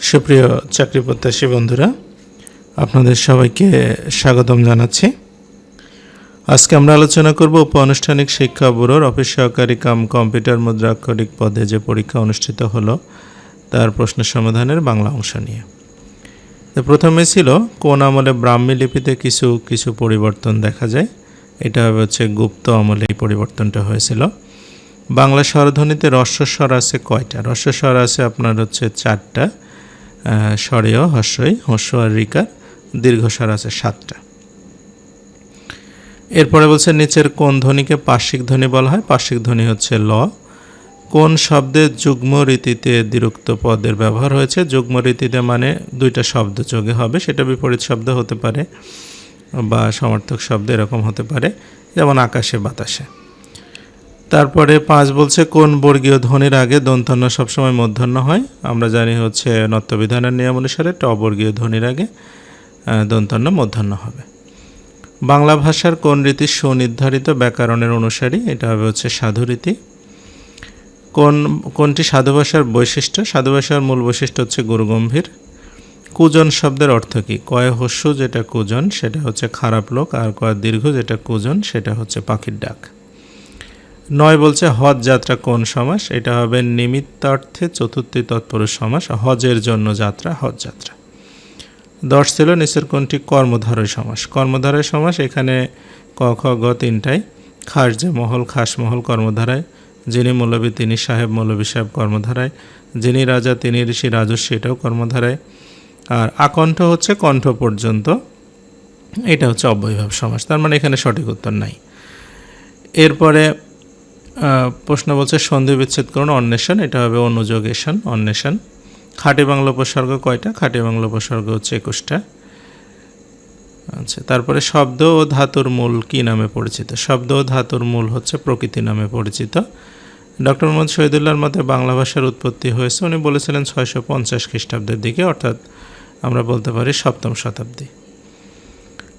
সুপ্রিয় চাকরি প্রত্যাশী বন্ধুরা, আপনাদের সবাইকে স্বাগতম জানাচ্ছি। আজকে আমরা আলোচনা করব উপ আনুষ্ঠানিক শিক্ষা ব্যুরোর অফিস সহকারী কাম কম্পিউটার মুদ্রাক্ষরিক পদে যে পরীক্ষা অনুষ্ঠিত হলো, তার প্রশ্ন সমাধানের বাংলা অংশ নিয়ে। তো প্রথমে ছিল, কোন আমলে ব্রাহ্মী লিপিতে কিছু কিছু পরিবর্তন দেখা যায়? এটা হচ্ছে গুপ্ত আমলে এই পরিবর্তনটা হয়েছিল। বাংলা স্বরধ্বনিতে রস্বস্বর আছে কয়টা? রস্বস্বর আছে আপনার হচ্ছে চারটা। স্বরেয় হস্যই, হস্য আর রিকার দীর্ঘস্বর আছে সাতটা। এরপরে বলছে, নিচের কোন ধ্বনিকে পার্শ্বিক ধ্বনি বলা হয়? পার্শ্বিক ধ্বনি হচ্ছে ল। কোন শব্দে যুগ্ম রীতিতে দ্বিরুক্ত পদের ব্যবহার হয়েছে? যুগ্ম রীতিতে মানে দুইটা শব্দ যোগে হবে, সেটা বিপরীত শব্দ হতে পারে বা সমার্থক শব্দ এরকম হতে পারে, যেমন আকাশে বাতাসে। তারপরে পাঁচ বলছে, কোন বর্গীয় ধ্বনির আগে দন্তন্য সবসময় মূর্ধন্য হয়? আমরা জানি হচ্ছে নত্যবিধানের নিয়ম অনুসারে ট বর্গীয় ধ্বনির আগে দন্তন্য মূর্ধন্য হবে। বাংলা ভাষার কোন রীতি সুনির্ধারিত ব্যাকরণের অনুসারী? এটা হবে হচ্ছে সাধুরীতি কোন, কোনটি সাধু ভাষার বৈশিষ্ট্য? সাধু ভাষার মূল বৈশিষ্ট্য হচ্ছে গুরুগম্ভীর। কুজন শব্দের অর্থ কী? কয় হস্য যেটা কুজন, সেটা হচ্ছে খারাপ লোক, আর কয় দীর্ঘ যেটা কুজন, সেটা হচ্ছে পাখির ডাক। নয় বলছে হজ যাত্রা কোন সমাস? এটা হবে নিমিত্তার্থে চতুর্থী তৎপুরুষ সমাস, হজের জন্য যাত্রা, হজ যাত্রা। দশ ছিল নিচের কোনটি? কর্মধারয় সমাস। কর্মধারয় সমাস এখানে ক, খ, গ তিনটায় খাস যে মহল, খাস মহল কর্মধারায়, যিনি মৌলবী তিনি সাহেব, মৌলবী সাহেব কর্মধারায়, যিনি রাজা তিনি ঋষি রাজস্বী এটাও কর্মধারায়। আর আকণ্ঠ হচ্ছে কণ্ঠ পর্যন্ত, এটা হচ্ছে অব্যয়ভাব সমাস। তার মানে এখানে সঠিক উত্তর নাই। এরপরে প্রশ্ন বলছে, সন্ধি বিচ্ছেদ করুন, অন্বেষণ, এটা হবে অনুযোগেশন অন্বেষণ। খাঁটি বাংলা উপসর্গ কয়টা? খাঁটি বাংলা উপসর্গ হচ্ছে একুশটা। আচ্ছা তারপরে শব্দ ও ধাতুর মূল কি নামে পরিচিত? শব্দ ও ধাতুর মূল হচ্ছে প্রকৃতি নামে পরিচিত। ডক্টর মোহাম্মদ শহীদুল্লাহর মতে বাংলা ভাষার উৎপত্তি হয়েছে। উনি বলেছিলেন ছয়শো পঞ্চাশ খ্রিস্টাব্দের দিকে, অর্থাৎ আমরা বলতে পারি সপ্তম শতাব্দী।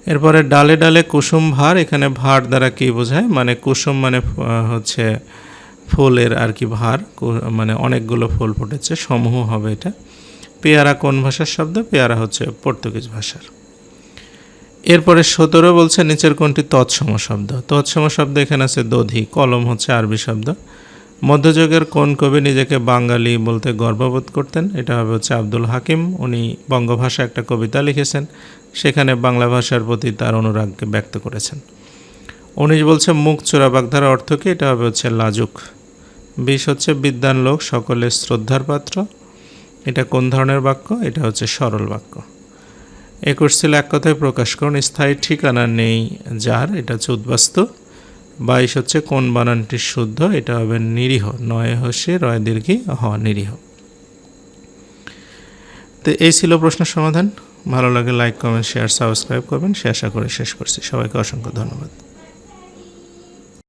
এরপরে ডালে ডালে কুসুম ভার, এখানে ভার দ্বারা কি বোঝায়? মানে কুসুম মানে হচ্ছে ফুলের আর কি ভার মানে অনেকগুলো ফুল ফুটেছে, সমূহ হবে এটা। পেয়ারা কোন ভাষার শব্দ? পেয়ারা হচ্ছে পর্তুগিজ ভাষার। এরপরে সতেরো বলছে, নিচের কোনটি তৎসম শব্দ? তৎসম শব্দ এখানে আছে দধি, কলম হচ্ছে আরবি শব্দ। মধ্যযুগের কোন কবি নিজেকে বাঙালি বলতে গর্ববোধ করতেন? এটা হবে হচ্ছে আব্দুল হাকিম। উনি বঙ্গভাষা একটা কবিতা লিখেছেন। সেখানে বাংলা ভাষার প্রতি তার অনুরাগকে ব্যক্ত করেছেন। উনিশ বলছে, মুখ চোরা বাগধারা অর্থ কি? এটা হবে হচ্ছে লাজুক। বিশ হচ্ছে বিদ্যান লোক, সকলের শ্রদ্ধার পাত্র। এটা কোন ধরনের বাক্য? এটা হচ্ছে সরল বাক্য। একুশ ছিল এক কথায় প্রকাশ করুন, স্থায়ী ঠিকানা নেই যার, এটা হচ্ছে উদ্বাস্তু। বাইশ হচ্ছে কোন বানানটি শুদ্ধ? এটা হবে নিরীহ। নয় হসে রয় দীর্ঘি হ, নিরীহ। তো এই ছিল প্রশ্ন সমাধান। ভালো লাগে লাইক কমেন্ট শেয়ার সাবস্ক্রাইব করবেন। সে আশা করে শেষ করছি। সবাইকে অসংখ্য ধন্যবাদ।